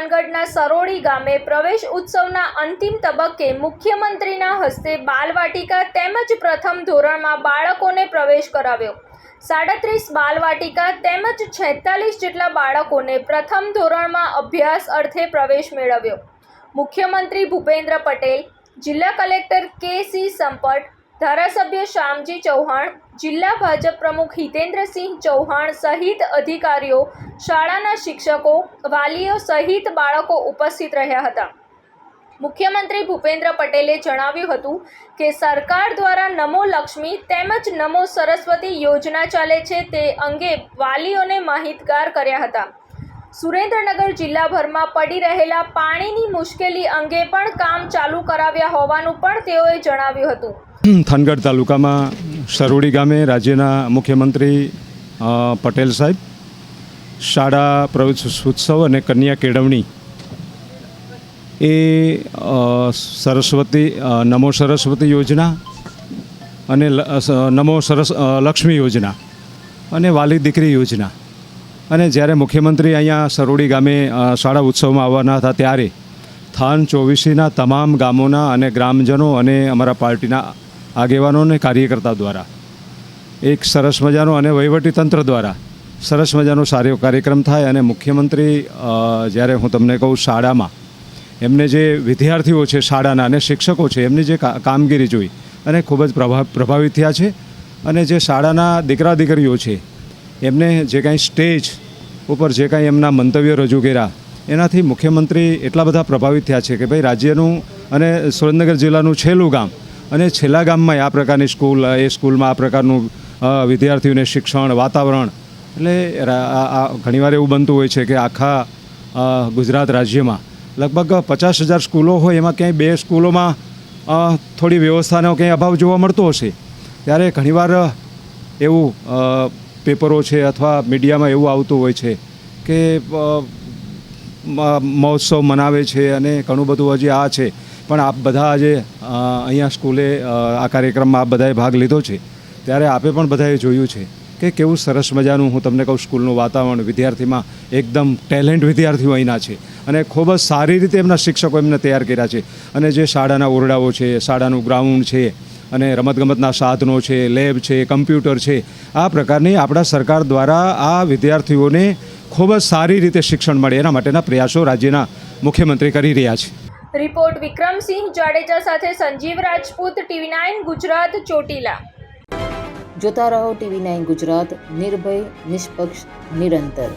ચોટીલાના સરોડી ગામે પ્રવેશ ઉત્સવના અંતિમ તબક્કે મુખ્યમંત્રીના હસ્તે બાલવાટિકા તેમજ પ્રથમ ધોરણમાં બાળકોને પ્રવેશ કરાવ્યો. સાડત્રીસ બાલવાટિકા તેમજ છેતાલીસ જેટલા બાળકોને પ્રથમ ધોરણમાં અભ્યાસ અર્થે પ્રવેશ મેળવ્યો. મુખ્યમંત્રી ભૂપેન્દ્ર પટેલ, જિલ્લા કલેક્ટર કે સી સંપટ ધારાસભ્ય શ્યામજી ચૌહાણ, જિલ્લા ભાજપ પ્રમુખ હિતેન્દ્રસિંહ ચૌહાણ સહિત અધિકારીઓ, શાળાના શિક્ષકો, વાલીઓ સહિત બાળકો ઉપસ્થિત રહ્યા હતા. મુખ્યમંત્રી ભૂપેન્દ્ર પટેલે જણાવ્યું હતું કે, સરકાર દ્વારા નમો લક્ષ્મી તેમજ નમો સરસ્વતી યોજના ચાલે છે તે અંગે વાલીઓને માહિતગાર કર્યા હતા. સુરેન્દ્રનગર જિલ્લાભરમાં પડી રહેલા પાણીની મુશ્કેલી અંગે પણ કામ ચાલુ કરાવ્યા હોવાનું પણ તેઓએ જણાવ્યું હતું. થાનગઢ તાલુકામાં સરોડી ગામે રાજ્યના મુખ્યમંત્રી પટેલ સાહેબ શાળા પ્રવેશ ઉત્સવ અને કન્યા કેળવણી એ સરસ્વતી નમો સરસ્વતી યોજના અને નમો સરસ લક્ષ્મી યોજના અને વાલી દીકરી યોજના. અને જ્યારે મુખ્યમંત્રી અહીંયા સરોડી ગામે શાળા ઉત્સવમાં આવવાના હતા ત્યારે થાન ચોવીસીના તમામ ગામોના અને ગ્રામજનો અને અમારા પાર્ટીના આગેવાનો અને કાર્યકર્તા દ્વારા. એક સરસ મજાનો અને વહીવટીતંત્ર દ્વારા સરસ મજાનો સારો કાર્યક્રમ થાય અને મુખ્યમંત્રી જ્યારે હું તમને કહું શાળામાં, એમને જે વિદ્યાર્થીઓ છે શાળાના અને શિક્ષકો છે, એમની જે કામગીરી જોઈ અને ખૂબ જ પ્રભાવ પ્રભાવિત થયા છે અને જે શાળાના દીકરા દીકરીઓ છે, એમને જે કાંઈ સ્ટેજ ઉપર જે કાંઈ એમના મંતવ્યો રજૂ કર્યા, એનાથી મુખ્યમંત્રી એટલા બધા પ્રભાવિત થયા છે કે ભાઈ રાજ્યનું અને સુરેન્દ્રનગર જિલ્લાનું છેલ્લું ગામ અને છેલ્લા ગામમાં આ પ્રકારની સ્કૂલ, એ સ્કૂલમાં આ પ્રકારનું વિદ્યાર્થીઓને શિક્ષણ, વાતાવરણ, એટલે ઘણીવાર એવું બનતું હોય છે કે આખા ગુજરાત રાજ્યમાં લગભગ પચાસ હજાર સ્કૂલો હોય, એમાં ક્યાંય બે સ્કૂલોમાં થોડી વ્યવસ્થાનો ક્યાંય અભાવ જોવા મળતો હશે. ત્યારે ઘણીવાર એવું પેપરો છે અથવા મીડિયામાં એવું આવતું હોય છે કે મહોત્સવ મનાવે છે અને ઘણું બધું હજી આ છે. પણ આપ બધા આજે અહીંયા સ્કૂલે આ કાર્યક્રમમાં આપ બધાએ ભાગ લીધો છે. ત્યારે આપે પણ બધાએ જોયું છે કે કેવું સરસ મજાનું હું તમને કહું સ્કૂલનું વાતાવરણ, વિદ્યાર્થીમાં એકદમ ટેલેન્ટ વિદ્યાર્થીઓ અહીંના છે. અને ખૂબ જ સારી રીતે એમના શિક્ષકો એમને તૈયાર કર્યા છે. અને જે શાળાના ઓરડાઓ છે, શાળાનું ગ્રાઉન્ડ છે, અને રમતગમતના સાધનો છે, લેબ છે, કમ્પ્યુટર છે, આ પ્રકારની આપણા સરકાર દ્વારા આ વિદ્યાર્થીઓને ખૂબ જ સારી રીતે શિક્ષણ મળે એના માટેના પ્રયાસો રાજ્યના મુખ્યમંત્રી કરી રહ્યા છે. રિપોર્ટ વિક્રમસિંહ જાડેજા સાથે સંજીવ રાજપૂત, ટીવી નાઇન ગુજરાત, ચોટીલા. જોતા રહો ટીવી નાઇન ગુજરાત, નિર્ભય, નિષ્પક્ષ, નિરંતર.